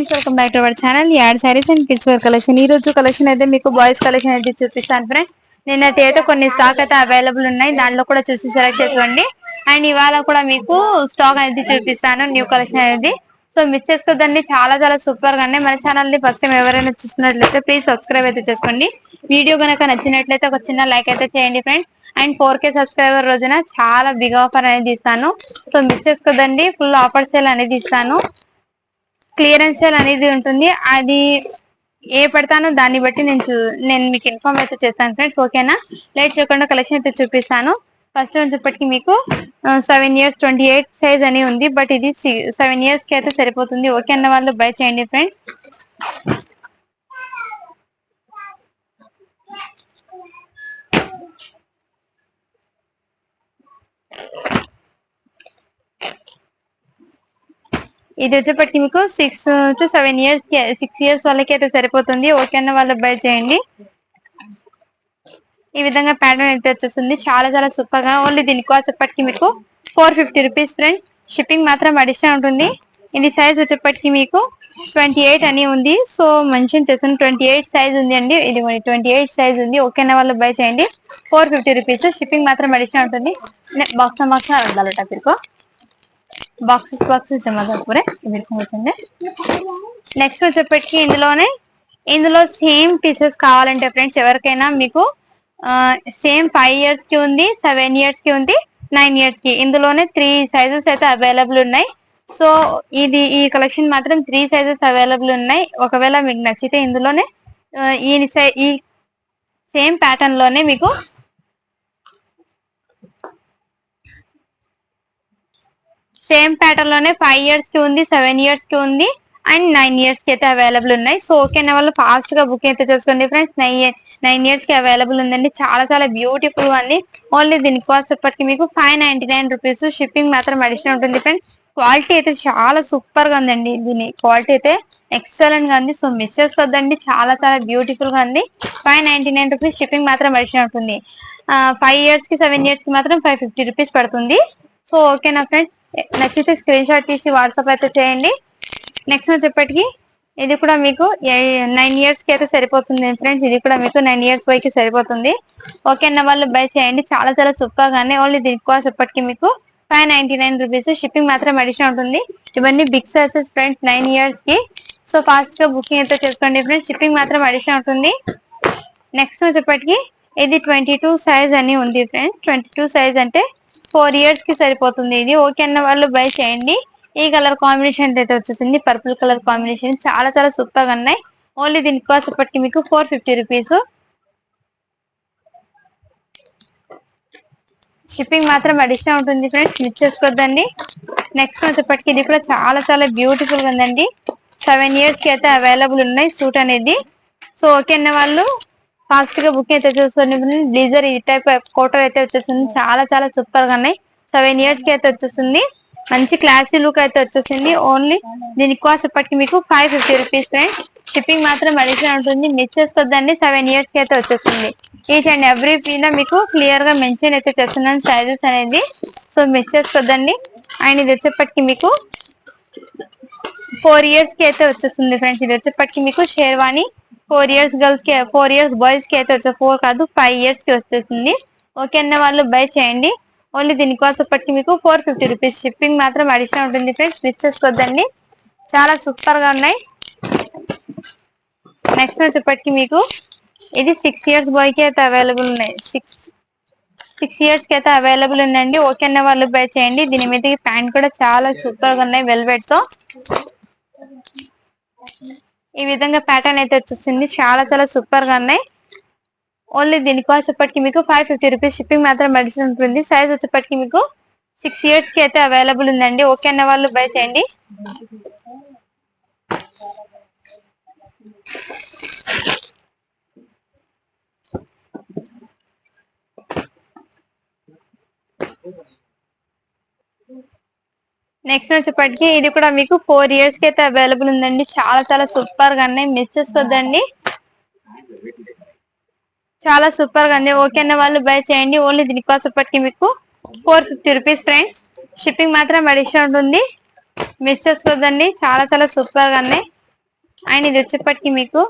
Friends welcome back to our channel ad saris and kids wear collection ఈ రోజు collection అయితే మీకు boys collection అయితే చూపిస్తాను ఫ్రెండ్స్ నిన్నటి అయితే కొన్ని స్టాక్ అయితే అవైలబుల్ ఉన్నాయి. దాంట్లో కూడా చూసి సెలెక్ట్ చేసుకోండి. అండ్ ఇవాళ కూడా మీకు స్టాక్ అనేది చూపిస్తాను న్యూ కలెక్షన్ అనేది. సో మిస్ చేసుకోదండి. చాలా చాలా సూపర్గా ఉన్నాయి. మన ఛానల్ని ఫస్ట్ టైం ఎవరైనా చూస్తున్నట్లయితే ప్లీజ్ సబ్స్క్రైబ్ అయితే చేసుకోండి. వీడియో కనుక నచ్చినట్లయితే ఒక చిన్న లైక్ అయితే చేయండి friends and four K subscriber రోజున చాలా బిగ్ ఆఫర్ అనేది ఇస్తాను. సో మిస్ చేసుకోదండి. ఫుల్ ఆఫర్ సేల్ అనేది ఇస్తాను. క్లియరెన్స్ సేల్ అనేది ఉంటుంది. అది ఏ పెడతానో దాన్ని బట్టి నేను నేను మీకు ఇన్ఫార్మ్ అయితే చేస్తాను ఫ్రెండ్స్ ఓకేనా? లేట్ చేయకుండా కలెక్షన్ అయితే చూపిస్తాను. ఫస్ట్ వచ్చేప్పటికి మీకు seven years twenty eight size అని ఉంది బట్ ఇది సెవెన్ ఇయర్స్కి అయితే సరిపోతుంది. ఓకే అన్న వాళ్ళు బై చేయండి ఫ్రెండ్స్. ఇది వచ్చేప్పటికి మీకు సిక్స్ టు సెవెన్ ఇయర్స్కి సిక్స్ ఇయర్స్ వాళ్ళకి అయితే సరిపోతుంది. ఓకే అన్న వాళ్ళు బై చేయండి. ఈ విధంగా ప్యాటర్న్ అయితే వచ్చేస్తుంది. చాలా చాలా సూపర్గా ఓన్లీ దీని కాస్ట్ వచ్చేప్పటికి మీకు four fifty rupees friend shipping మాత్రం అడిషనల్ ఉంటుంది. ఇది సైజ్ వచ్చేప్పటికి మీకు ట్వంటీ ఎయిట్ అని ఉంది. సో మెన్షన్ చేస్తాను ట్వంటీ ఎయిట్ సైజ్ ఉంది అండి. ఇది ట్వంటీ ఎయిట్ సైజ్ ఉంది. ఓకే అన్న వాళ్ళు బై చేయండి. ఫోర్ ఫిఫ్టీ రూపీస్ షిప్పింగ్ మాత్రం అడిషనల్ ఉంటుంది. బాక్స్ బాక్స్ ఉండాలట టాపిక్ బాక్సెస్ బాక్సెస్ జమ పూరే వచ్చింది. నెక్స్ట్ వచ్చేప్పటికి ఇందులోనే ఇందులో సేమ్ పీసెస్ కావాలంటే ఫ్రెండ్స్ ఎవరికైనా మీకు సేమ్ ఫైవ్ ఇయర్స్కి ఉంది సెవెన్ ఇయర్స్కి ఉంది నైన్ ఇయర్స్కి. ఇందులోనే త్రీ సైజెస్ అయితే అవైలబుల్ ఉన్నాయి. సో ఇది ఈ కలెక్షన్ మాత్రం త్రీ సైజెస్ అవైలబుల్ ఉన్నాయి. ఒకవేళ మీకు నచ్చితే ఇందులోనే ఈ ఈ సేమ్ ప్యాటర్న్లోనే మీకు సేమ్ ప్యాటర్న్లోనే ఫైవ్ ఇయర్స్కి ఉంది సెవెన్ ఇయర్స్కి ఉంది అండ్ నైన్ ఇయర్స్కి అయితే అవైలబుల్ ఉన్నాయి. సో ఓకే వాళ్ళు ఫాస్ట్గా బుక్ అయితే చేసుకోండి ఫ్రెండ్స్ నైన్ నైన్ ఇయర్స్కి అవైలబుల్ ఉందండి. చాలా చాలా బ్యూటిఫుల్గా ఉంది. ఓన్లీ దీని కాస్ట్ ఇప్పటికి మీకు five ninety nine rupees shipping మాత్రం అడిషనల్ ఉంటుంది ఫ్రెండ్స్ క్వాలిటీ అయితే చాలా సూపర్గా ఉందండి. దీని క్వాలిటీ అయితే ఎక్సలెంట్గా ఉంది. సో మిస్ చేసుకోద్దండి. చాలా చాలా బ్యూటిఫుల్గా ఉంది. Five ninety nine rupees shipping మాత్రం అడిషనల్ ఉంటుంది. ఫైవ్ ఇయర్స్కి సెవెన్ ఇయర్స్కి మాత్రం ఫైవ్ ఫిఫ్టీ రూపీస్ పడుతుంది. సో ఓకేనా ఫ్రెండ్స్ నచ్చితే స్క్రీన్ షాట్ తీసి వాట్సాప్ అయితే చేయండి. నెక్స్ట్ వచ్చేప్పటికి ఇది కూడా మీకు నైన్ ఇయర్స్కి అయితే సరిపోతుంది ఫ్రెండ్స్ ఇది కూడా మీకు నైన్ ఇయర్స్ వైకి సరిపోతుంది. ఓకే అన్న వాళ్ళు బై చేయండి. చాలా చాలా సూపర్ గానే ఓన్లీ దీని కాస్ట్ ఇప్పటికి మీకు five ninety nine rupees shipping మాత్రం అడిషన్ ఉంటుంది. ఇవన్నీ బిగ్ సైజెస్ ఫ్రెండ్స్ నైన్ ఇయర్స్కి. సో ఫాస్ట్గా బుకింగ్ అయితే చేసుకోండి ఫ్రెండ్స్ షిప్పింగ్ మాత్రం అడిషన్ ఉంటుంది. నెక్స్ట్ వచ్చేప్పటికి ఇది ట్వంటీ టూ సైజ్ అని ఉంది ఫ్రెండ్స్ ట్వంటీ టూ సైజ్ అంటే ఫోర్ ఇయర్స్కి సరిపోతుంది ఇది. ఓకే అన్న వాళ్ళు బై చేయండి. ఈ కలర్ కాంబినేషన్ అయితే వచ్చేసింది. పర్పుల్ కలర్ కాంబినేషన్ చాలా చాలా సూపర్గా ఉన్నాయి. ఓన్లీ దీని కాస్ట్ ఇప్పటికి మీకు ఫోర్ ఫిఫ్టీ రూపీస్. షిప్పింగ్ మాత్రం అడిషనల్ ఉంటుంది ఫ్రెండ్స్ మిస్ చేసుకోవద్దండి నెక్స్ట్ వచ్చేప్పటికి ఇది కూడా చాలా చాలా బ్యూటిఫుల్గా ఉందండి. సెవెన్ ఇయర్స్కి అయితే అవైలబుల్ ఉన్నాయి సూట్ అనేది. సో ఓకే అన్న వాళ్ళు ఫాస్ట్గా బుక్ అయితే చూసుకోండి బ్లీజర్ ఈ టైప్ కోటర్ అయితే వచ్చేసింది చాలా చాలా సూపర్గా ఉన్నాయి. సెవెన్ ఇయర్స్కి అయితే వచ్చేసింది మంచి క్లాసీ లుక్ అయితే వచ్చేసింది. ఓన్లీ దీని కాస్ట్ ఇప్పటికి మీకు five fifty rupees friends shipping మాత్రం అడిషనల్ ఉంటుంది. మిస్ చేసుకోవద్దండి సెవెన్ ఇయర్స్కి అయితే వచ్చేస్తుంది. ఈచ్ అండ్ ఎవ్రీ పీన మీకు క్లియర్గా మెన్షన్ అయితే చేస్తున్నాను. సైజెస్ అనేది. సో మిస్ చేసుకోవద్దండి అండ్ ఇది వచ్చేప్పటికి మీకు ఫోర్ ఇయర్స్కి అయితే వచ్చేస్తుంది ఫ్రెండ్స్ ఇది వచ్చేప్పటికి మీకు షేర్వాణి ఫోర్ ఇయర్స్ గర్ల్స్కి ఫోర్ ఇయర్స్ బాయ్స్కి అయితే వచ్చే ఫోర్ కాదు ఫైవ్ ఇయర్స్కి వస్తుంది ఓకే అన్న వాళ్ళు బై చేయండి. ఓన్లీ దీని పట్టి మీకు ఫోర్ ఫిఫ్టీ రూపీస్. షిప్పింగ్ మాత్రం అడిషనల్ ఉంటుంది ఫ్రెండ్స్. మిస్ చేసుకోవద్దండి చాలా సూపర్గా ఉన్నాయి నెక్స్ట్ వచ్చేప్పటికి మీకు ఇది సిక్స్ ఇయర్స్ బాయ్కి అయితే అవైలబుల్ ఉన్నాయి. సిక్స్ సిక్స్ ఇయర్స్కి అయితే అవైలబుల్ ఉందండి. ఓకే అన్న వాళ్ళు బై చేయండి. దీని మీద ప్యాంట్ కూడా చాలా సూపర్గా ఉన్నాయి వెల్వెట్తో. ఈ విధంగా ప్యాటర్న్ అయితే వచ్చేసింది. చాలా చాలా సూపర్గా ఉన్నాయి. ఓన్లీ దీని కాస్ట్ వచ్చేప్పటికి మీకు ఫైవ్ ఫిఫ్టీ రూపీస్ షిప్పింగ్ మాత్రం మెడిసిన్ ఉంటుంది. సైజ్ వచ్చేప్పటికి మీకు సిక్స్ ఇయర్స్కి అయితే అవైలబుల్ ఉందండి. ఓకే అన్న వాళ్ళు బై చేయండి. నెక్స్ట్ వచ్చేప్పటికి ఇది కూడా మీకు ఫోర్ ఇయర్స్కి అయితే అవైలబుల్ ఉందండి. చాలా చాలా సూపర్గా ఉన్నాయి. మిస్ చేసుకోవద్దండి చాలా సూపర్గా ఉంది ఓకే అన్న వాళ్ళు బై చేయండి. ఓన్లీ దీని ఇప్పటికి మీకు four fifty rupees friends shipping మాత్రం అడిషన్ ఉంటుంది. మిస్ చేసుకోవద్దండి చాలా చాలా సూపర్గా ఉన్నాయి. అండ్ ఇది వచ్చేప్పటికి మీకు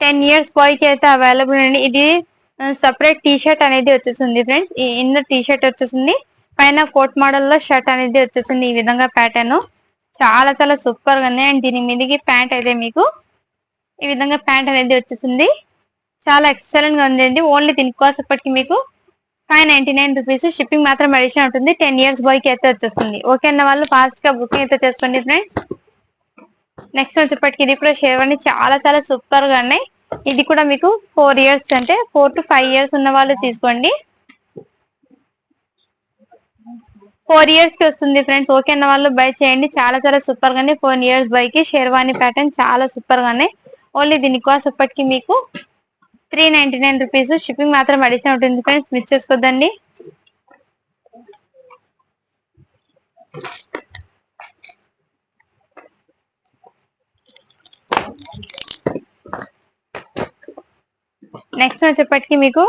టెన్ ఇయర్స్ బాయ్కి అయితే అవైలబుల్ అండి ఇది సపరేట్ టీ షర్ట్ అనేది వచ్చేసింది ఫ్రెండ్స్ ఈ ఇన్నర్ టీ షర్ట్ వచ్చేసింది. పైన కోట్ మోడల్లో షర్ట్ అనేది వచ్చేసింది ఈ విధంగా ప్యాటర్న్ చాలా చాలా సూపర్గా ఉంది అండ్ దీని మీదకి ప్యాంట్ అయితే మీకు ఈ విధంగా ప్యాంట్ అనేది వచ్చేసింది. చాలా ఎక్సలెంట్గా ఉంది ఓన్లీ దీని కాస్ట్ ఇప్పటికి మీకు five ninety nine rupees shipping మాత్రం అడిషన్ ఉంటుంది. టెన్ ఇయర్స్ బాయ్కి అయితే వచ్చేస్తుంది. ఓకే అన్న వాళ్ళు ఫాస్ట్గా బుకింగ్ అయితే చేసుకోండి ఫ్రెండ్స్ నెక్స్ట్ వచ్చేప్పటికి ఇది కూడా షేర్వాణి. చాలా చాలా సూపర్గా ఉన్నాయి. ఇది కూడా మీకు ఫోర్ ఇయర్స్ అంటే ఫోర్ టు ఫైవ్ ఇయర్స్ ఉన్న వాళ్ళు తీసుకోండి. ఫోర్ ఇయర్స్కి వస్తుంది ఫ్రెండ్స్ ఓకే అన్న వాళ్ళు బై చేయండి. చాలా చాలా సూపర్ గానే ఫోర్ ఇయర్స్ బై కి షేర్వాణి ప్యాటర్న్ చాలా సూపర్ గానే ఓన్లీ దీని కాస్ట్ ఇప్పటికి మీకు three ninety nine rupees shipping మాత్రం అడిషన్ ఉంటుంది ఫ్రెండ్స్ మిస్ చేసుకోద్దండి నెక్స్ట్ వచ్చేప్పటికి మీకు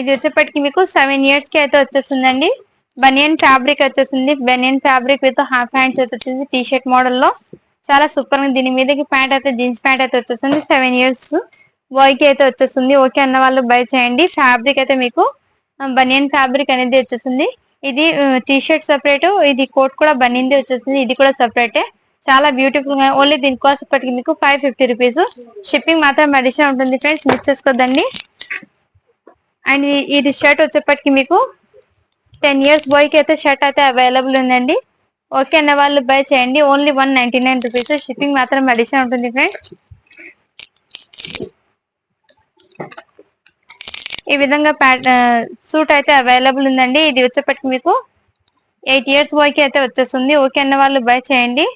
ఇది వచ్చేప్పటికి మీకు సెవెన్ ఇయర్స్కి అయితే వచ్చేస్తుందండి. బనియన్ ఫ్యాబ్రిక్ వచ్చేసింది banian fabric with half hands అయితే వచ్చింది టీ షర్ట్ మోడల్లో. చాలా సూపర్గా దీని మీదకి ప్యాంట్ అయితే జీన్స్ ప్యాంట్ అయితే వచ్చేస్తుంది సెవెన్ ఇయర్స్ బాయ్కి అయితే వచ్చేస్తుంది. ఓకే అన్న వాళ్ళు బై చేయండి. ఫ్యాబ్రిక్ అయితే మీకు బనియన్ ఫ్యాబ్రిక్ అనేది వచ్చేసింది ఇది టీ షర్ట్ సపరేట్ ఇది కోట్ కూడా బనింది వచ్చేసింది ఇది కూడా సపరేటే చాలా బ్యూటిఫుల్గా ఓన్లీ దీని కాస్ట్ ఇప్పటికి మీకు ఫైవ్ ఫిఫ్టీ రూపీస్ షిప్పింగ్ మాత్రం అడిషన్ ఉంటుంది ఫ్రెండ్స్ మిస్ చేసుకోద్దండి. అండ్ ఇది షర్ట్ వచ్చేప్పటికి మీకు టెన్ ఇయర్స్ బాయ్కి అయితే షర్ట్ అయితే అవైలబుల్ ఉందండి. ఓకే అన్న వాళ్ళు బై చేయండి. Only one ninety nine rupees shipping మాత్రం అడిషన్ ఉంటుంది ఫ్రెండ్స్ ఈ విధంగా సూట్ అయితే అవైలబుల్ ఉందండి. ఇది వచ్చేప్పటికి మీకు ఎయిట్ ఇయర్స్ బాయ్కి అయితే వచ్చేస్తుంది. ఓకే అన్న వాళ్ళు బై చేయండి.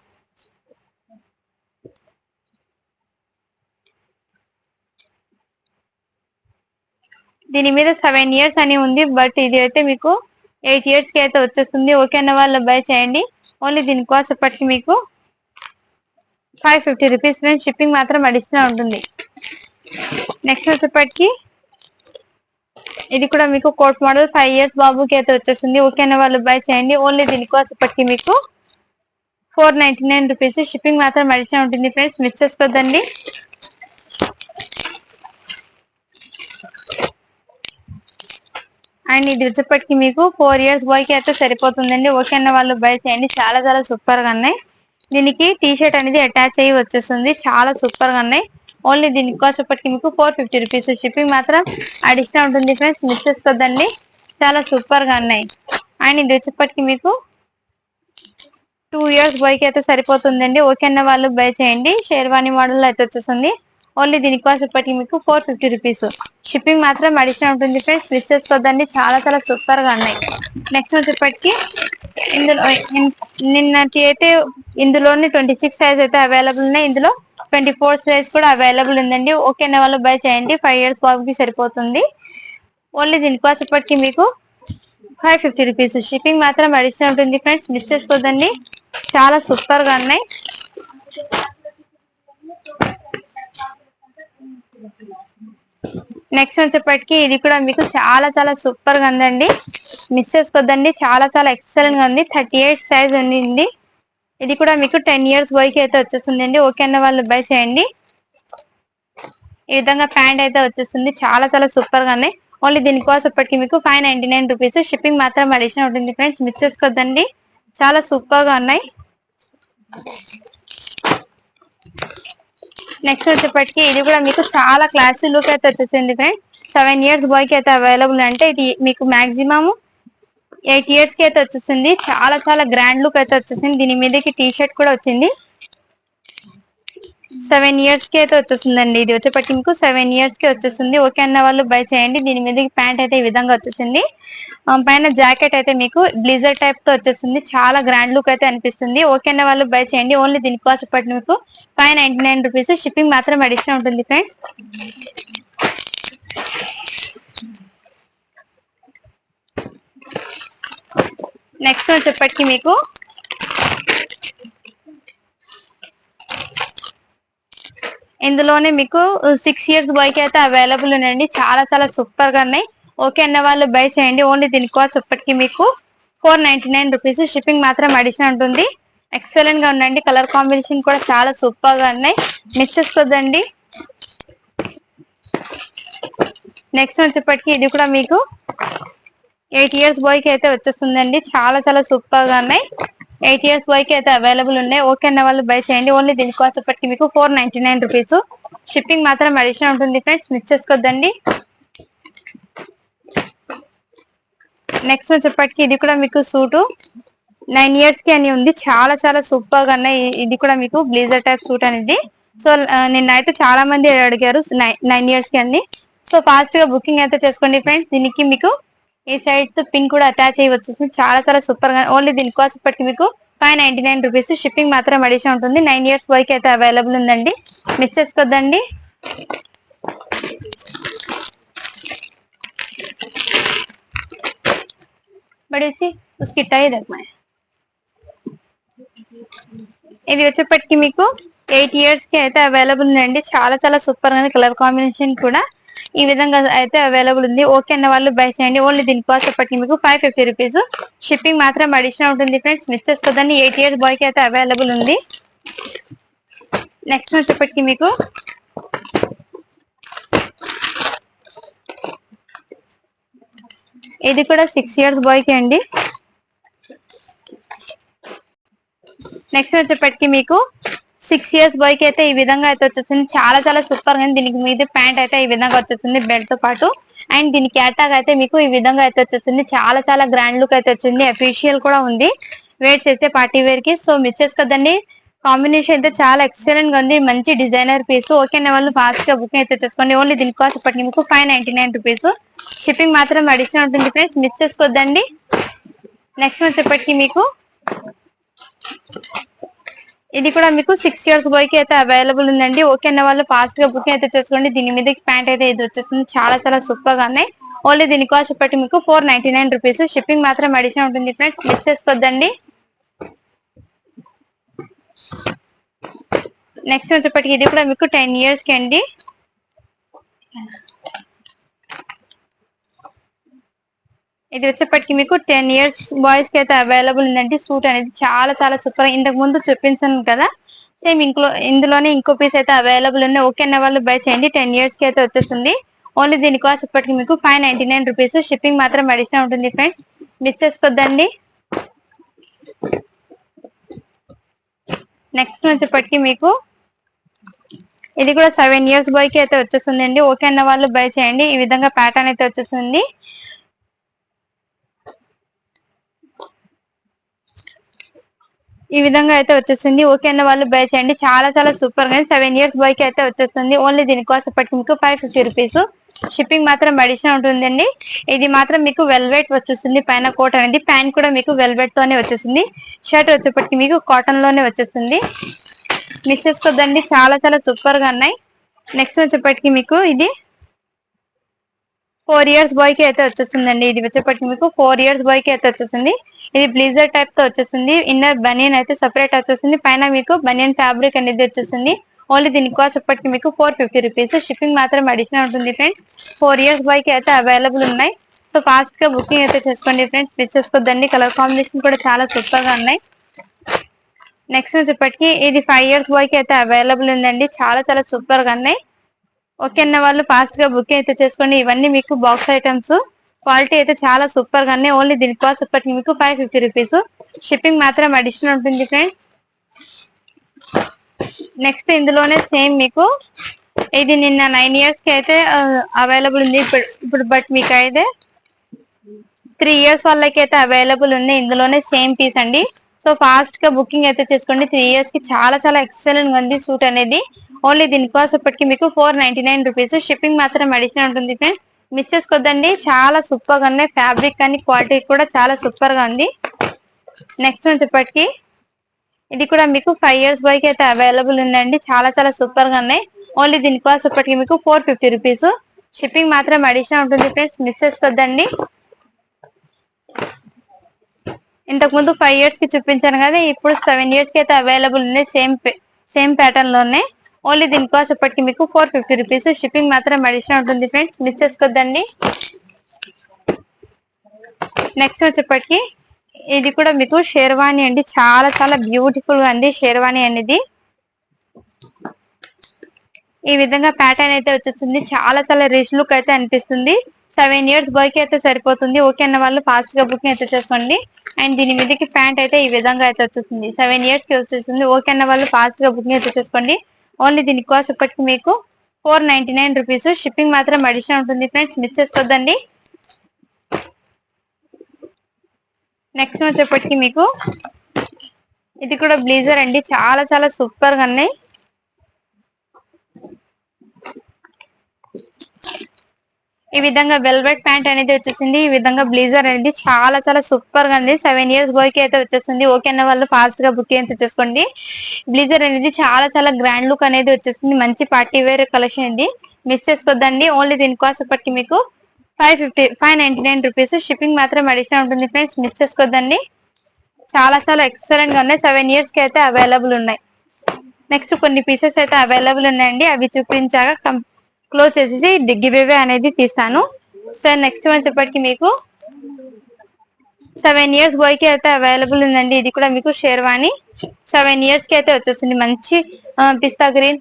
దీని మీద సెవెన్ ఇయర్స్ అని ఉంది బట్ ఇది అయితే మీకు ఎయిట్ ఇయర్స్కి అయితే వచ్చేస్తుంది. ఓకే అన్న వాళ్ళు బై చేయండి. ఓన్లీ దీని కాస్ట్ ఇప్పటికి మీకు five fifty rupees friends shipping మాత్రం అడిషనల్ ఉంటుంది. నెక్స్ట్ వచ్చేప్పటికి ఇది కూడా మీకు కోట్ మోడల్ ఫైవ్ ఇయర్స్ బాబుకి అయితే వచ్చేస్తుంది. ఓకే అన్న వాళ్ళు బై చేయండి. ఓన్లీ దీని కాస్ట్ ఇప్పటికి మీకు four ninety nine rupees shipping మాత్రం అడిషనల్ ఉంటుంది. ఫ్రెండ్స్ మిస్ చేసుకోద్దండి అండ్ ఇది వచ్చేప్పటికి మీకు ఫోర్ ఇయర్స్ బాయ్కి అయితే సరిపోతుందండి. ఓకే అన్న వాళ్ళు బై చేయండి. చాలా చాలా సూపర్గా ఉన్నాయి. దీనికి టీ షర్ట్ అనేది అటాచ్ అయ్యి వచ్చేస్తుంది. చాలా సూపర్గా ఉన్నాయి. ఓన్లీ దీనికి వచ్చేప్పటికి మీకు ఫోర్ ఫిఫ్టీ రూపీస్. షిప్పింగ్ మాత్రం అడిషనల్ ఉంటుంది ఫ్రెండ్స్. మిస్ చేసుకోద్దండి. చాలా సూపర్గా ఉన్నాయి. అండ్ ఇది వచ్చేప్పటికి మీకు టూ ఇయర్స్ బాయ్కి అయితే సరిపోతుందండి. ఓకే అన్న వాళ్ళు బై చేయండి. షేర్వాణి మోడల్ అయితే వచ్చేస్తుంది. ఓన్లీ దీనికి వచ్చేప్పటికి మీకు ఫోర్ ఫిఫ్టీ రూపీస్. షిప్పింగ్ మాత్రం అడిషనల్ ఉంటుంది ఫ్రెండ్స్ మిస్ చేసుకోవద్దండి చాలా చాలా సూపర్గా ఉన్నాయి నెక్స్ట్ వచ్చేప్పటికి ఇందులో నిన్నటి అయితే ఇందులోనే ట్వంటీ సిక్స్ సైజ్ అయితే అవైలబుల్ ఉన్నాయి. ఇందులో ట్వంటీ ఫోర్ సైజ్ కూడా అవైలబుల్ ఉందండి. ఓకే అనే వాళ్ళు బై చేయండి. ఫైవ్ ఇయర్స్ బాబుకి సరిపోతుంది. ఓన్లీ దీని వచ్చేప్పటికి ఇప్పటికి మీకు ఫైవ్ ఫిఫ్టీ రూపీస్ షిప్పింగ్ మాత్రం అడిషనల్ ఉంటుంది ఫ్రెండ్స్ మిస్ చేసుకోదండి చాలా సూపర్గా ఉన్నాయి. నెక్స్ట్ వచ్చేప్పటికి ఇది కూడా మీకు చాలా చాలా సూపర్గా ఉందండి. మిస్ చేసుకోద్దండి. చాలా చాలా ఎక్సలెంట్గా ఉంది. థర్టీ ఎయిట్ సైజ్ ఉంది ఇది కూడా మీకు టెన్ ఇయర్స్ బాయ్ అయితే వచ్చేస్తుంది అండి ఓకే అన్న వాళ్ళు బై చేయండి. ఈ విధంగా ప్యాంట్ అయితే వచ్చేస్తుంది. చాలా చాలా సూపర్గా ఉన్నాయి ఓన్లీ దీనికోసం ఇప్పటికి మీకు five ninety nine rupees. Shipping మాత్రం అడిషన్ ఉంటుంది ఫ్రెండ్స్. మిస్ చేసుకోద్దండి. చాలా సూపర్గా ఉన్నాయి. నెక్స్ట్ వచ్చేప్పటికి ఇది కూడా మీకు చాలా క్లాసీ లుక్ అయితే వచ్చేసింది ఫ్రెండ్ సెవెన్ ఇయర్స్ బాయ్కి అయితే అవైలబుల్ అంటే ఇది మీకు మాక్సిమం ఎయిట్ ఇయర్స్కి అయితే వచ్చేసింది. చాలా చాలా గ్రాండ్ లుక్ అయితే వచ్చేసింది. దీని మీదకి టీ షర్ట్ కూడా వచ్చింది. సెవెన్ ఇయర్స్కి అయితే వచ్చేసిందండి. ఇది వచ్చేప్పటికి మీకు సెవెన్ ఇయర్స్కి వచ్చేస్తుంది ఓకే అన్న వాళ్ళు బై చేయండి. దీని మీదకి ప్యాంట్ అయితే ఈ విధంగా వచ్చేసింది. పైన జాకెట్ అయితే మీకు బ్లీజర్ టైప్తో వచ్చేస్తుంది. చాలా గ్రాండ్ లుక్ అయితే అనిపిస్తుంది. ఓకేనా వాళ్ళు బై చేయండి. ఓన్లీ దీని కాస్ట్ ఇప్పటి మీకు five ninety nine rupees shipping మాత్రం అడిషనల్ ఉంటుంది ఫ్రెండ్స్ నెక్స్ట్ వచ్చేప్పటికి మీకు. ఇందులోనే మీకు సిక్స్ ఇయర్స్ బాయ్కి అయితే అవైలబుల్ ఉన్నాయండి. చాలా చాలా సూపర్గా ఉన్నాయి. ఓకే అన్న వాళ్ళు బై చేయండి. ఓన్లీ దీని కాస్ట్ ఇప్పటికి మీకు four ninety nine rupees. Shipping మాత్రం అడిషన్ ఉంటుంది. ఎక్సలెంట్గా ఉందండి. కలర్ కాంబినేషన్ కూడా చాలా సూపర్గా ఉన్నాయి. మిస్ చేసుకోద్దండి నెక్స్ట్ వచ్చేప్పటికి ఇది కూడా మీకు ఎయిట్ ఇయర్స్ బాయ్కి అయితే వచ్చేస్తుందండి. చాలా చాలా సూపర్గా ఉన్నాయి. ఎయిట్ ఇయర్స్ బాయ్కి అయితే అవైలబుల్ ఉన్నాయి. ఓకే అన్న వాళ్ళు బై చేయండి. ఓన్లీ దీనికి ఇప్పటికి మీకు four ninety nine rupees. Shipping మాత్రం అడిషన్ ఉంటుంది. ఫ్రెండ్స్ మిస్ చేసుకోద్దండి నెక్స్ట్ వచ్చేప్పటికి ఇది కూడా మీకు సూటు నైన్ ఇయర్స్కి అని ఉంది. చాలా చాలా సూపర్గా ఉన్నాయి. ఇది కూడా మీకు బ్లీజర్ టైప్ సూట్ అనేది. సో నిన్నైతే చాలా మంది అడిగారు నైన్ ఇయర్స్కి అండి సో ఫాస్ట్గా బుకింగ్ అయితే చేసుకోండి ఫ్రెండ్స్ దీనికి మీకు ఈ సైడ్ పిన్ కూడా అటాచ్ అయ్యి వచ్చేసింది. చాలా చాలా సూపర్గా ఓన్లీ దీని కాస్ట్ ఇప్పటికి మీకు five ninety nine rupees shipping మాత్రం అడిషన్ ఉంటుంది. నైన్ ఇయర్స్ వరకు అయితే అవైలబుల్ ఉందండి. మిస్ చేసుకోద్దండి బట్ వచ్చి ఉస్కి టైర్ అమ్మాయి ఇది వచ్చేప్పటికి మీకు ఎయిట్ ఇయర్స్కి అయితే అవైలబుల్ ఉందండి చాలా చాలా సూపర్గా కలర్ కాంబినేషన్ కూడా ఈ విధంగా అయితే అవైలబుల్ ఉంది ఓకే అన్న వాళ్ళు బై చేయండి ఓన్లీ దీని కాస్ట్ అప్పటికి మీకు ఫైవ్ ఫిఫ్టీ రూపీస్ షిప్పింగ్ మాత్రం అడిషనల్ ఉంటుంది ఫ్రెండ్స్ మిస్ చేసుకోదండి ఎయిట్ ఇయర్స్ బాయ్కి అయితే అవైలబుల్ ఉంది నెక్స్ట్ వచ్చేప్పటికి మీకు ఇది కూడా సిక్స్ ఇయర్స్ బాయ్కి అండి. నెక్స్ట్ వచ్చేప్పటికి మీకు సిక్స్ ఇయర్స్ బాయ్కి అయితే ఈ విధంగా అయితే వచ్చేసింది. చాలా చాలా సూపర్గా ఉంది. దీనికి మీద ప్యాంట్ అయితే ఈ విధంగా వచ్చేసింది బెల్ట్తో పాటు. అండ్ దీని క్యాటాగ్ అయితే మీకు ఈ విధంగా అయితే వచ్చేసింది. చాలా చాలా గ్రాండ్ లుక్ అయితే వచ్చింది. అఫీషియల్ కూడా ఉంది. వెయిట్ చేస్తే పార్టీ వేర్కి. సో మిస్ చేసుకోదండి కాంబినేషన్ అయితే చాలా ఎక్సలెంట్గా ఉంది. మంచి డిజైనర్ పీస్. ఓకే అనే వాళ్ళు ఫాస్ట్గా బుకింగ్ అయితే చేసుకోండి ఓన్లీ దీని కాస్ట్ ఇప్పటికి మీకు five ninety nine rupees. Shipping మాత్రం అడిషనల్ ఉంటుంది ఫ్రెండ్స్ మిస్ చేసుకోవద్దండి నెక్స్ట్ మంత్ ఇప్పటికి మీకు ఇది కూడా మీకు సిక్స్ ఇయర్స్ బాయ్కి అయితే అవైలబుల్ ఉందండి. ఓకే అన్న వాళ్ళు ఫాస్ట్గా బుకింగ్ అయితే చేసుకోండి దీని మీద ప్యాంట్ అయితే ఇది వచ్చేస్తుంది. చాలా చాలా సూపర్గా ఉన్నాయి. ఓన్లీ దీని కాస్ట్ ఇప్పటికి మీకు four ninety nine rupees. Shipping మాత్రం అడిషన్ ఉంటుంది ఫ్రెండ్స్. మిస్ చేసుకోవద్దండి నెక్స్ట్ వచ్చేప్పటికి ఇది కూడా మీకు టెన్ ఇయర్స్కి అండి. ఇది వచ్చేప్పటికి మీకు టెన్ ఇయర్స్ బాయ్స్కి అయితే అవైలబుల్ ఉందండి. సూట్ అనేది చాలా చాలా సూపర్ ఇంతకు ముందు చూపించాను కదా. సేమ్ ఇంకో ఇందులోనే ఇంకో పీస్ అయితే అవైలబుల్ ఉన్నాయి. ఓకే అన్న వాళ్ళు బై చేయండి. టెన్ ఇయర్స్కి అయితే వచ్చేస్తుంది. ఓన్లీ దీని కాస్ట్ ఇప్పటికి మీకు five ninety nine rupees shipping మాత్రం అడిషనల్ ఉంటుంది ఫ్రెండ్స్ మిస్ చేసుకోద్దండి. నెక్స్ట్ వచ్చేప్పటికి మీకు ఇది కూడా సెవెన్ ఇయర్స్ బాయ్కి అయితే వచ్చేస్తుంది అండి ఓకే అన్న వాళ్ళు బై చేయండి. ఈ విధంగా ప్యాటర్న్ అయితే వచ్చేస్తుంది. ఈ విధంగా అయితే వచ్చేస్తుంది. ఓకే అన్న వాళ్ళు బై చేయండి. చాలా చాలా సూపర్గా సెవెన్ ఇయర్స్ బాయ్కి అయితే వచ్చేస్తుంది. ఓన్లీ దీని కోసం మీకు ఫైవ్ ఫిఫ్టీ రూపీస్ షిప్పింగ్ మాత్రం అడిషన్ ఉంటుందండి. ఇది మాత్రం మీకు వెల్వెట్ వచ్చేస్తుంది. పైన కోట్ అనేది ప్యాంట్ కూడా మీకు వెల్వెట్ తోనే వచ్చేసింది షర్ట్ వచ్చేప్పటికి మీకు కాటన్లోనే వచ్చేస్తుంది. మిస్ చేసుకోద్దండి చాలా చాలా సూపర్గా ఉన్నాయి. నెక్స్ట్ వచ్చేప్పటికి మీకు ఇది ఫోర్ ఇయర్స్ బాయ్కి అయితే వచ్చేస్తుందండి. ఇది వచ్చేప్పటికి మీకు ఫోర్ ఇయర్స్ బాయ్కి అయితే వచ్చేసింది ఇది బ్లీజర్ టైప్తో వచ్చేసింది ఇన్నర్ బనియన్ అయితే సపరేట్ వచ్చేసింది పైన మీకు బనియన్ ఫ్యాబ్రిక్ అనేది వచ్చేసింది ఓన్లీ దీని కాస్ట్ ఇప్పటికి మీకు ఫోర్ ఫిఫ్టీ రూపీస్ షిప్పింగ్ మాత్రం అడిషనల్ ఉంటుంది ఫ్రెండ్స్ ఫోర్ ఇయర్స్ బైక్ అయితే అవైలబుల్ ఉన్నాయి. సో ఫాస్ట్గా బుకింగ్ అయితే చేసుకోండి ఫ్రెండ్స్ మిస్ చేసుకోద్దండి కలర్ కాంబినేషన్ కూడా చాలా సూపర్గా ఉన్నాయి. నెక్స్ట్ వచ్చేప్పటికి ఇది ఫైవ్ ఇయర్స్ బాయ్కి అయితే అవైలబుల్ ఉందండి. చాలా చాలా సూపర్గా ఉన్నాయి. ఓకే అన్న వాళ్ళు ఫాస్ట్గా బుకింగ్ అయితే చేసుకోండి. ఇవన్నీ మీకు బాక్స్ ఐటమ్స్ క్వాలిటీ అయితే చాలా సూపర్గా ఉన్నాయి. ఓన్లీ దీని కాస్ట్ ఇప్పటికి మీకు ఫైవ్ ఫిఫ్టీ రూపీస్ షిప్పింగ్ మాత్రం అడిషనల్ ఉంటుంది ఫ్రెండ్స్ నెక్స్ట్ ఇందులోనే సేమ్ మీకు. ఇది నిన్న నైన్ ఇయర్స్కి అయితే అవైలబుల్ ఉంది. ఇప్పుడు ఇప్పుడు బట్ మీకు అయితే త్రీ ఇయర్స్ వాళ్ళకి అయితే అవైలబుల్ ఉంది. ఇందులోనే సేమ్ పీస్ అండి. సో ఫాస్ట్గా బుకింగ్ అయితే చేసుకోండి. త్రీ ఇయర్స్కి చాలా చాలా ఎక్సలెంట్ ఉంది సూట్ అనేది. ఓన్లీ దీని కాస్ట్ ఇప్పటికి మీకు four ninety nine rupees shipping మాత్రం అడిషనల్ ఉంటుంది ఫ్రెండ్స్ మిస్ చేసుకోద్దండి చాలా సూపర్గా ఉన్నాయి. ఫ్యాబ్రిక్ కానీ క్వాలిటీ కూడా చాలా సూపర్గా ఉంది నెక్స్ట్ వచ్చేప్పటికి ఇది కూడా మీకు ఫైవ్ ఇయర్స్ బాయ్కి అయితే అవైలబుల్ ఉందండి. చాలా చాలా సూపర్గా ఉన్నాయి. ఓన్లీ దీని కాస్ట్ ఇప్పటికి మీకు ఫోర్ ఫిఫ్టీ రూపీస్ షిప్పింగ్ మాత్రం అడిషనల్ ఉంటుంది ఫ్రెండ్స్ మిస్ చేసుకోద్దండి ఇంతకు ముందు ఫైవ్ ఇయర్స్కి చూపించాను కదా ఇప్పుడు సెవెన్ ఇయర్స్కి అయితే అవైలబుల్ ఉంది సేమ్ సేమ్ ప్యాటర్న్లోనే. ఓన్లీ దీని కాస్ట్ ఇప్పటికి మీకు ఫోర్ ఫిఫ్టీ రూపీస్ షిప్పింగ్ మాత్రం అడిషనల్ ఉంటుంది ఫ్రెండ్స్ మిస్ చేసుకోద్దండి నెక్స్ట్ వచ్చేప్పటికి ఇది కూడా మీకు షేర్వాణి అండి. చాలా చాలా బ్యూటిఫుల్గా అండి షేర్వాణి అనేది. ఈ విధంగా ప్యాటర్న్ అయితే వచ్చేస్తుంది. చాలా చాలా రిచ్ లుక్ అయితే అనిపిస్తుంది. సెవెన్ ఇయర్స్ బాయ్కి అయితే సరిపోతుంది. ఓకే అన్న వాళ్ళు ఫాస్ట్గా బుకింగ్ అయితే చేసుకోండి. అండ్ దీని మీదకి ప్యాంట్ అయితే ఈ విధంగా అయితే వచ్చేస్తుంది. సెవెన్ ఇయర్స్కి వచ్చేస్తుంది. ఓకే అన్న వాళ్ళు ఫాస్ట్గా బుకింగ్ అయితే చేసుకోండి. ఓన్లీ దీని కాస్ట్ ఇప్పటికి మీకు four ninety nine rupees shipping మాత్రం అడిషనల్ ఉంటుంది. ఫ్రెండ్స్ మిస్ చేసుకోవద్దండి నెక్స్ట్ వచ్చేప్పటికి మీకు. ఇది కూడా బ్లీజర్ అండి. చాలా చాలా సూపర్గా ఉన్నాయి. ఈ విధంగా వెల్వెట్ ప్యాంట్ అనేది వచ్చేసింది. ఈ విధంగా బ్లీజర్ అనేది చాలా చాలా సూపర్గా ఉంది. సెవెన్ ఇయర్స్ బాయ్కి అయితే వచ్చేసింది ఓకే అన్న వాళ్ళు ఫాస్ట్గా బుక్ అయితే చేసుకోండి బ్లీజర్ అనేది చాలా చాలా గ్రాండ్ లుక్ అనేది వచ్చేసింది. మంచి పార్టీ వేర్ కలెక్షన్ ఇది. మిస్ చేసుకోద్దండి. ఓన్లీ దీని కాస్ట్ ఇప్పటికి మీకు five fifty five ninety nine rupees shipping మాత్రం అడిషనల్ ఉంటుంది ఫ్రెండ్స్. మిస్ చేసుకోవద్దండి చాలా చాలా ఎక్సలెంట్గా ఉన్నాయి. సెవెన్ ఇయర్స్కి అయితే అవైలబుల్ ఉన్నాయి. నెక్స్ట్ కొన్ని పీసెస్ అయితే అవైలబుల్ ఉన్నాయండి. అవి చూపించాక క్లోజ్ చేసేసి గివ్ అనేది తీస్తాను. సార్ నెక్స్ట్ వచ్చేప్పటికి మీకు. సెవెన్ ఇయర్స్ బాయ్కి అయితే అవైలబుల్ ఉందండి. ఇది కూడా మీకు షేర్వాణి సెవెన్ ఇయర్స్కి అయితే వచ్చేసింది. మంచి పిస్తా గ్రీన్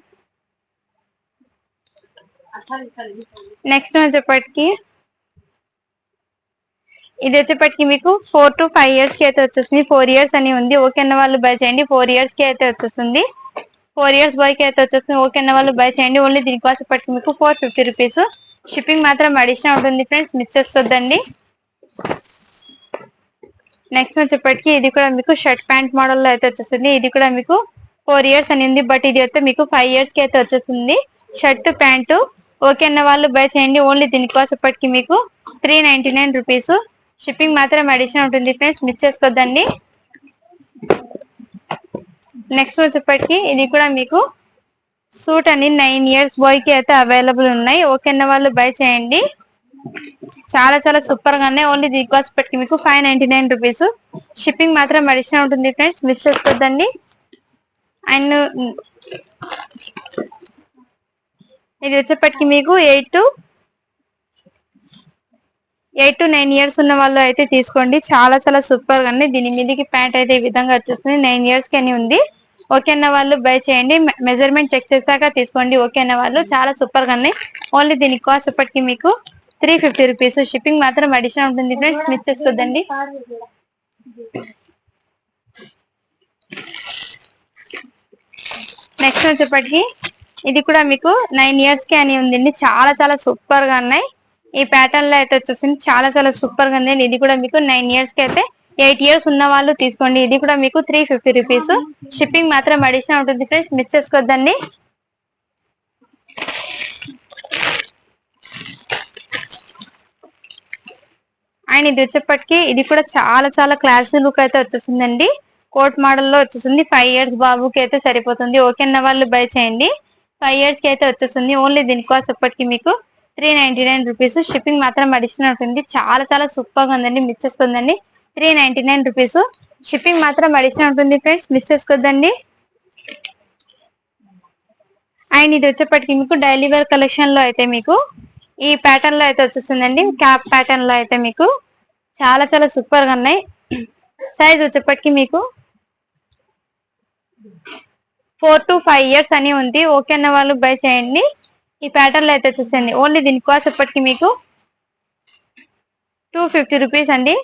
నెక్స్ట్ వచ్చేప్పటికి ఇది వచ్చేప్పటికి మీకు ఫోర్ టు ఫైవ్ ఇయర్స్కి అయితే వచ్చేస్తుంది. ఫోర్ ఇయర్స్ అని ఉంది. ఓకే అన్న వాళ్ళు బై చేయండి. ఫోర్ ఇయర్స్కి అయితే వచ్చేస్తుంది. ఫోర్ ఇయర్స్ బాయ్కి అయితే వచ్చేస్తుంది. ఓకే అన్న వాళ్ళు బై చేయండి. ఓన్లీ దీనికోసం ఇప్పటికి మీకు ఫోర్ ఫిఫ్టీ రూపీస్ షిప్పింగ్ మాత్రం అడిషనల్ ఉంటుంది ఫ్రెండ్స్ మిస్ చేసుకోద్దండి నెక్స్ట్ వచ్చేప్పటికి ఇది కూడా మీకు షర్ట్ ప్యాంట్ మోడల్లో అయితే వచ్చేస్తుంది. ఇది కూడా మీకు ఫోర్ ఇయర్స్ అని ఉంది. బట్ ఇది అయితే మీకు ఫైవ్ ఇయర్స్కి అయితే వచ్చేస్తుంది. షర్ట్ ప్యాంటు ఓకే అన్న వాళ్ళు బై చేయండి. ఓన్లీ దీనికోసప్పటికి మీకు three ninety nine rupees shipping మాత్రం అడిషన్ ఉంటుంది ఫ్రెండ్స్ మిస్ చేసుకోద్దండి. నెక్స్ట్ వచ్చేప్పటికి ఇది కూడా మీకు సూట్ అని నైన్ ఇయర్స్ బాయ్కి అయితే అవైలబుల్ ఉన్నాయి. ఓకే వాళ్ళు బై చేయండి. చాలా చాలా సూపర్ గానే ఉన్నాయి. ఓన్లీ దీనికి కాస్ట్ పెట్టి మీకు five ninety nine rupees shipping మాత్రం అడిషనల్ ఉంటుంది ఫ్రెండ్స్ మిస్ చేసుకోద్దండి. అండ్ ఇది వచ్చేప్పటికి మీకు eight to eight to nine years ఉన్న వాళ్ళు అయితే తీసుకోండి. చాలా చాలా సూపర్గా ఉంది. దీని మీదకి ప్యాంట్ అయితే ఈ విధంగా వచ్చేస్తుంది. నైన్ ఇయర్స్కి అని ఉంది. ఓకే అన్న వాళ్ళు బై చేయండి. మెజర్మెంట్ చెక్ చేశాక తీసుకోండి. ఓకే అన్న వాళ్ళు చాలా సూపర్గా ఉన్నాయి. ఓన్లీ దీని కాస్ట్ ఇప్పటికి మీకు త్రీ ఫిఫ్టీ రూపీస్ షిప్పింగ్ మాత్రం అడిషనల్ ఉంటుంది ఫ్రెండ్స్ మిస్ చేసుకోదండి. నెక్స్ట్ వచ్చేప్పటికి ఇది కూడా మీకు నైన్ ఇయర్స్కి అని ఉందండి. చాలా చాలా సూపర్గా ఉన్నాయి. ఈ ప్యాటర్న్లో అయితే వచ్చేసింది. చాలా చాలా సూపర్గా ఉంది. ఇది కూడా మీకు నైన్ ఇయర్స్కి అయితే ఎయిట్ ఇయర్స్ ఉన్న వాళ్ళు తీసుకోండి. ఇది కూడా మీకు త్రీ ఫిఫ్టీ రూపీస్ షిప్పింగ్ మాత్రం అడిషన్ ఉంటుంది ఫ్రెండ్స్ మిస్ చేసుకోవద్దండి. అండ్ ఇది వచ్చేప్పటికి ఇది కూడా చాలా చాలా క్లాసీ లుక్ అయితే వచ్చేసిందండి. కోట్ మోడల్లో వచ్చేసింది. ఫైవ్ ఇయర్స్ బాబుకి అయితే సరిపోతుంది. ఓకే అన్న వాళ్ళు బై చేయండి. ఫైవ్ ఇయర్స్కి అయితే వచ్చేస్తుంది ఓన్లీ దీని కోసం మీకు three ninety nine rupees shipping మాత్రం అడిషనల్ ఉంటుంది చాలా చాలా సూపర్గా ఉందండి miss చేసుకోదండి three ninety nine rupees shipping మాత్రం అడిషనల్ ఉంటుంది ఫ్రెండ్స్ మిస్ చేసుకోదండి అండ్ ఇది వచ్చేప్పటికి మీకు డైలీ వేర్ కలెక్షన్లో అయితే మీకు ఈ ప్యాటర్న్లో అయితే వచ్చేస్తుందండి. క్యాప్ ప్యాటర్న్లో అయితే మీకు చాలా చాలా సూపర్గా ఉన్నాయి సైజ్ వచ్చేప్పటికి మీకు ఫోర్ టు ఫైవ్ ఇయర్స్ అని ఉంది. ఓకే అన్న వాళ్ళు బై చేయండి. ఈ ప్యాటర్న్లో అయితే వచ్చేసింది ఓన్లీ దీని కాస్ట్ ఇప్పటికి మీకు టూ ఫిఫ్టీ రూపీస్ అండి.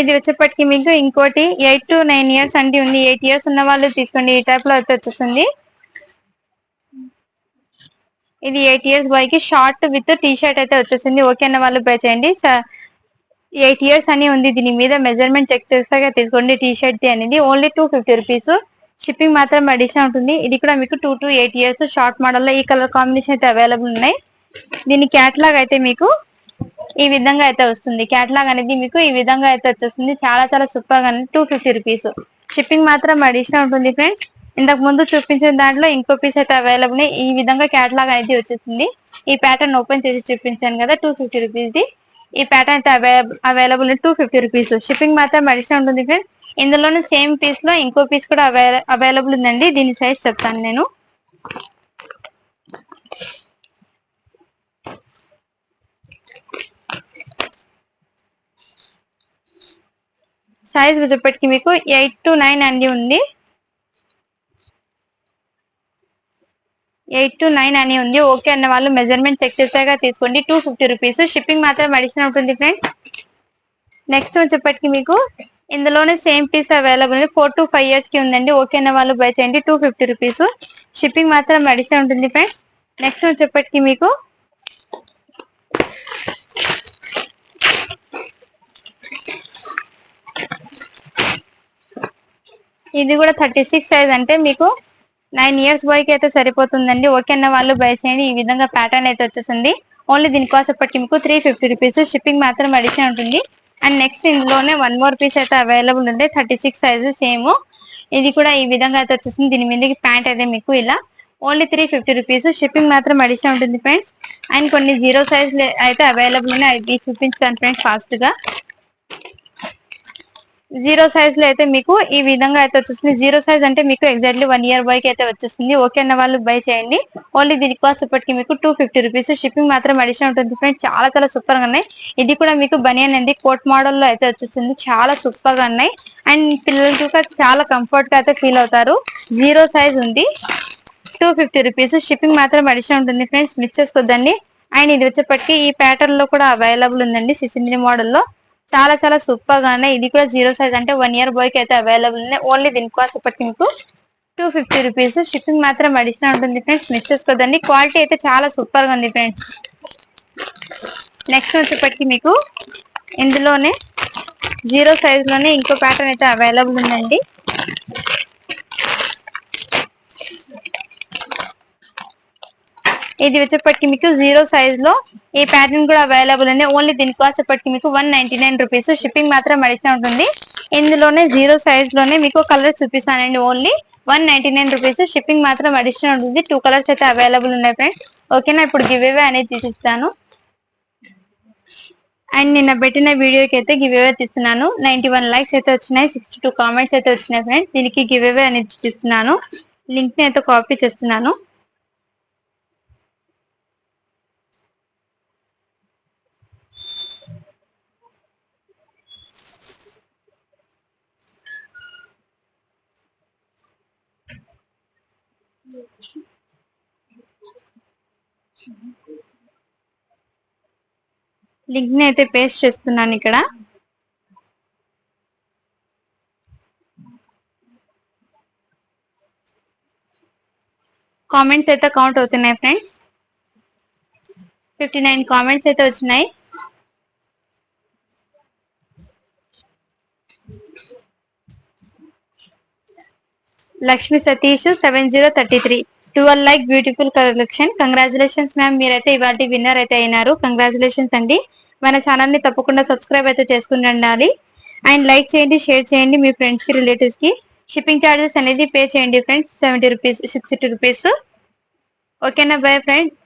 ఇది వచ్చేప్పటికి మీకు ఇంకోటి ఎయిట్ టు నైన్ ఇయర్స్ అండి ఉంది. ఎయిట్ ఇయర్స్ ఉన్న వాళ్ళు తీసుకోండి. ఈ టైప్లో అయితే వచ్చేస్తుంది. ఇది ఎయిట్ ఇయర్స్ బాయ్కి షార్ట్ విత్ టీ షర్ట్ అయితే వచ్చేసింది. ఓకే అన్న వాళ్ళు పే చేయండి. ఎయిట్ ఇయర్స్ అని ఉంది దీని మీద. మెజర్మెంట్ చెక్ చేసాక తీసుకోండి టీ షర్ట్ అనేది. Only two fifty rupees shipping మాత్రం అడిషన్ ఉంటుంది. ఇది కూడా మీకు two to eight years short మోడల్లో ఈ కలర్ కాంబినేషన్ అయితే అవైలబుల్ ఉన్నాయి. దీని క్యాట్లాగ్ అయితే మీకు ఈ విధంగా అయితే వస్తుంది. క్యాట్లాగ్ అనేది మీకు ఈ విధంగా అయితే వచ్చేస్తుంది. చాలా చాలా సూపర్గా టూ ఫిఫ్టీ రూపీస్ షిప్పింగ్ మాత్రం అడిషన్ ఉంటుంది ఫ్రెండ్స్ ఇంతకు ముందు చూపించిన దాంట్లో ఇంకో పీస్ అయితే అవైలబుల్ ఈ విధంగా క్యాటలాగ్ అనేది వచ్చేసింది. ఈ ప్యాటర్న్ ఓపెన్ చేసి చూపించాను కదా టూ ఫిఫ్టీ రూపీస్ది ఈ ప్యాటర్న్ అయితే available two fifty rupees shipping మాత్రం అడిషనల్ ఉంటుంది ఫ్రెండ్స్ ఇందులోనే సేమ్ పీస్లో ఇంకో పీస్ కూడా అవైలబుల్ ఉందండి. దీని సైజ్ చెప్తాను నేను. సైజ్ వచ్చేప్పటికి మీకు ఎయిట్ టు నైన్ అండి ఉంది. ఎయిట్ టు నైన్ అని ఉంది. ఓకే అన్న వాళ్ళు మెజర్మెంట్ చెక్ చేసాక తీసుకోండి. టూ ఫిఫ్టీ రూపీస్ షిప్పింగ్ మాత్రం అడిషనల్ ఉంటుంది ఫ్రెండ్స్ నెక్స్ట్ వచ్చేప్పటికి మీకు. ఇందులోనే సేమ్ పీస్ అవైలబుల్ ఉంది. ఫోర్ టు ఫైవ్ ఇయర్స్కి ఉందండి. ఓకే అన్న వాళ్ళు బై చేయండి. టూ ఫిఫ్టీ రూపీస్ షిప్పింగ్ మాత్రం అడిషనల్ ఉంటుంది ఫ్రెండ్స్ నెక్స్ట్ వచ్చేప్పటికి మీకు. ఇది కూడా థర్టీ సిక్స్ సైజ్ అంటే మీకు నైన్ ఇయర్స్ బాయ్కి అయితే సరిపోతుందండి. ఓకే అన్న వాళ్ళు బై చేయండి. ఈ విధంగా ప్యాటర్న్ అయితే వచ్చేసింది. ఓన్లీ దీని కాస్ట్ ఇప్పటికి మీకు త్రీ ఫిఫ్టీ రూపీస్ షిప్పింగ్ మాత్రం అడిషన్ ఉంటుంది. అండ్ నెక్స్ట్ ఇందులోనే వన్ మోర్ పీస్ అయితే అవైలబుల్ ఉంది థర్టీ సిక్స్ సైజ్ సేమ్ ఇది కూడా ఈ విధంగా అయితే వచ్చేసింది. దీని మీదకి ప్యాంట్ అయితే మీకు ఇలా only three fifty rupees shipping మాత్రం అడిషన్ ఉంటుంది ఫ్రెండ్స్ అండ్ కొన్ని జీరో సైజ్ అయితే అవైలబుల్ ఉన్నాయి. అవి చూపించాను ఫ్రెండ్స్ ఫాస్ట్గా. జీరో సైజ్లో అయితే మీకు ఈ విధంగా అయితే వచ్చేస్తుంది. జీరో సైజ్ అంటే మీకు ఎగ్జాక్ట్లీ వన్ ఇయర్ బైక్ అయితే వచ్చేస్తుంది. ఓకే అన్న వాళ్ళు బై చేయండి. ఓన్లీ దీని కాస్ట్ ఇప్పటికి మీకు టూ ఫిఫ్టీ రూపీస్ షిప్పింగ్ మాత్రం అడిషన్ ఉంటుంది ఫ్రెండ్స్ చాలా చాలా సూపర్గా ఉన్నాయి. ఇది కూడా మీకు బనియన్ అనేది కోట్ మోడల్లో అయితే వచ్చేస్తుంది. చాలా సూపర్గా ఉన్నాయి. అండ్ పిల్లలకి కూడా చాలా కంఫర్ట్గా అయితే ఫీల్ అవుతారు. జీరో సైజ్ ఉంది. టూ ఫిఫ్టీ రూపీస్ షిప్పింగ్ మాత్రం అడిషన్ ఉంటుంది ఫ్రెండ్స్ మిస్ చేసుకోద్దండి అండ్ ఇది వచ్చేప్పటికి ఈ ప్యాటర్న్లో కూడా అవైలబుల్ ఉందండి. సిసింద్రి మోడల్లో. చాలా చాలా సూపర్గా ఉన్నాయి ఇది కూడా జీరో సైజ్ అంటే వన్ ఇయర్ బాయ్కి అయితే అవైలబుల్ ఉన్నాయి. ఓన్లీ దీని కాస్ట్ ఇప్పటికి మీకు టూ ఫిఫ్టీ రూపీస్. షిప్పింగ్ మాత్రం అడిషనల్ ఉంటుంది ఫ్రెండ్స్. మిస్ చేసుకోదండి క్వాలిటీ అయితే చాలా సూపర్గా ఉంది ఫ్రెండ్స్. నెక్స్ట్ వచ్చేప్పటికి మీకు ఇందులోనే జీరో సైజ్లోనే ఇంకో ప్యాటర్న్ అయితే అవైలబుల్ ఉందండి. ఇది వచ్చేప్పటికి మీకు జీరో సైజ్లో ఈ ప్యాటర్న్ కూడా అవైలబుల్ ఉంది ఓన్లీ దీనికి వచ్చేప్పటికి మీకు one ninety nine rupees shipping మాత్రం అడిషన్ ఉంటుంది. ఇందులోనే జీరో సైజ్లోనే మీకు కలర్స్ చూపిస్తానండి only one ninety nine rupees shipping మాత్రం అడిషనల్ ఉంటుంది. టూ కలర్స్ అయితే అవైలబుల్ ఉన్నాయి ఫ్రెండ్స్ ఓకేనా ఇప్పుడు గివ్ అవే అనేది తీసిస్తాను. అండ్ నిన్న పెట్టిన వీడియోకి అయితే గివ్ అవే తీస్తున్నాను. నైన్టీ వన్ లైక్స్ అయితే వచ్చినాయి. సిక్స్టీ టూ కామెంట్స్ అయితే వచ్చినాయి ఫ్రెండ్స్ దీనికి గివ్ అవే అనేది తీస్తున్నాను. లింక్ని అయితే కాపీ చేస్తున్నాను. లింక్ని అయితే పేస్ట్ చేస్తున్నాను ఇక్కడ. కామెంట్స్ అయితే కౌంట్ అవుతున్నాయి ఫ్రెండ్స్. ఫిఫ్టీ నైన్ కామెంట్స్ అయితే వచ్చినాయి. Lakshmi Satish seven zero thirty three. Twelve like beautiful collection congratulations ma'am మీరైతే ఇవాటి విన్నర్ అయితే అయినారు. కంగ్రాచులేషన్స్ అండి. మన ఛానల్ని తప్పకుండా సబ్స్క్రైబ్ అయితే చేసుకుని ఉండాలి అండ్ లైక్ చేయండి షేర్ చేయండి మీ ఫ్రెండ్స్కి రిలేటివ్స్కి. షిప్పింగ్ చార్జెస్ అనేది పే చేయండి friends seventy rupees sixty rupees ఓకేనా బై ఫ్రెండ్స్